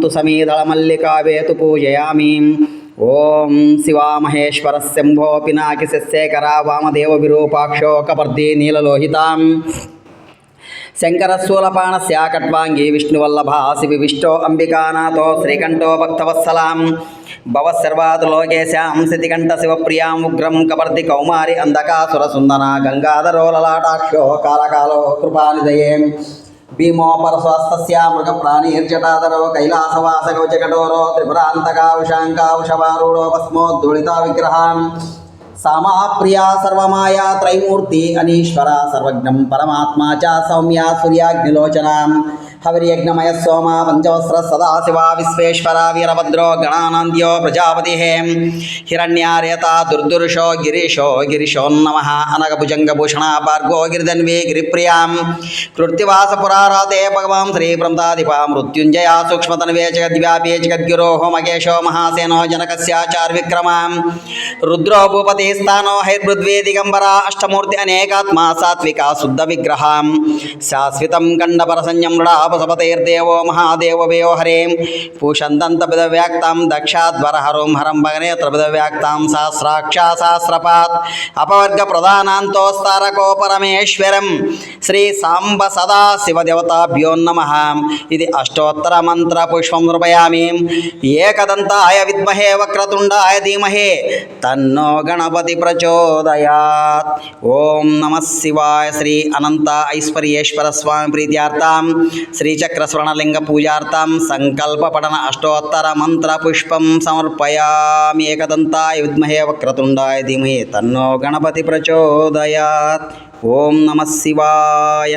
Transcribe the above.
తు సమీదళమల్లికావేతు పూజయామి ఓం శివామహేశ్వర శంభో పినాకి శశేఖర వామదేవ విరూపాక్షో కపర్ది నీలలోహితాం శంకరశూలపాణ శాకట్వాంగి విష్ణువల్లభ శివి అంబికానాథో శ్రీకంఠో భక్తవత్సలాం భవ లోకేశాం శితికంఠ శివప్రియాం ఉగ్రం కపర్ది కౌమారి అంధకాసుర గంగాధరోలలాటాక్షో కాలకాలో కృపానిదయే భీమో పరస్వాస్తస్య మృగ ప్రాణీర్జటాధరో కైలాసవాస త్రిపురాంతకా ఉషాంకా ఉషవారూఢో భస్మోద్ధూళిత విగ్రహాన్ सामाप्रिया सर्वमाया त्रैमूर्ति अनीश्वरा सर्वज्ञं परमात्मा च सौम्या सूर्याग्निलोचनां हविर्यज्ञमयः सोमा पञ्चवस्र सदाशिवा विश्वेश्वरा वीरभद्रो गणानन्द्यो प्रजापति। हिरण्यार्यता दुर्दुरुषो गिरीशो गिरिशोन्नमः अनगभुजङ्गभूषणा भार्गो गिरिधन्वे गिरिप्रियाँ कृत्तिवासपुराराते भगवां श्रीप्रमदाधिपा मृत्युंजया सूक्ष्मतन्वे जगद्व्यापी जगद्गुरोः महेशो महासेनो जनकस्याचार्विक्रमां रुद्रो भूपते స్థానో హైర్బృద్వే దిగంబర అష్టమూర్తి అనేకాత్మ సాత్విక శుద్ధ విగ్రహం. శాశ్వతం కండపరసంయం మృడాపసపతైర్దేవో మహాదేవ వేయో హరేం. పూషంతంత పిదవ్యాక్తాం దక్షాద్వర హరోం హరం భగనేత్ర పిదవ్యాక్తాం సహస్రాక్షా సహస్రపాత్. అపవర్గ ప్రధానాంతోస్తారకో పరమేశ్వరం. శ్రీ సాంబ సదా శివదేవతాభ్యో నమ. ఇది అష్టోత్తర మంత్ర పుష్పం నృపయామి ఏకదంతాయ విద్మహే వక్రతుండాయ ధీమహే. తన్నో గణపతి భగవతి ప్రచోదయాత్. ఓం నమ శివాయ శ్రీ అనంత ఐశ్వర్యేశ్వర స్వామి ప్రీత్యార్థం. శ్రీచక్రస్వర్ణలింగ పూజార్థం. సంకల్ప పఠన అష్టోత్తర మంత్ర పుష్పం సమర్పయామి ఏకదంతాయ విద్మహే వక్రతుండాయ ధీమహే తన్నో గణపతి ప్రచోదయాత్. ఓం నమ శివాయ.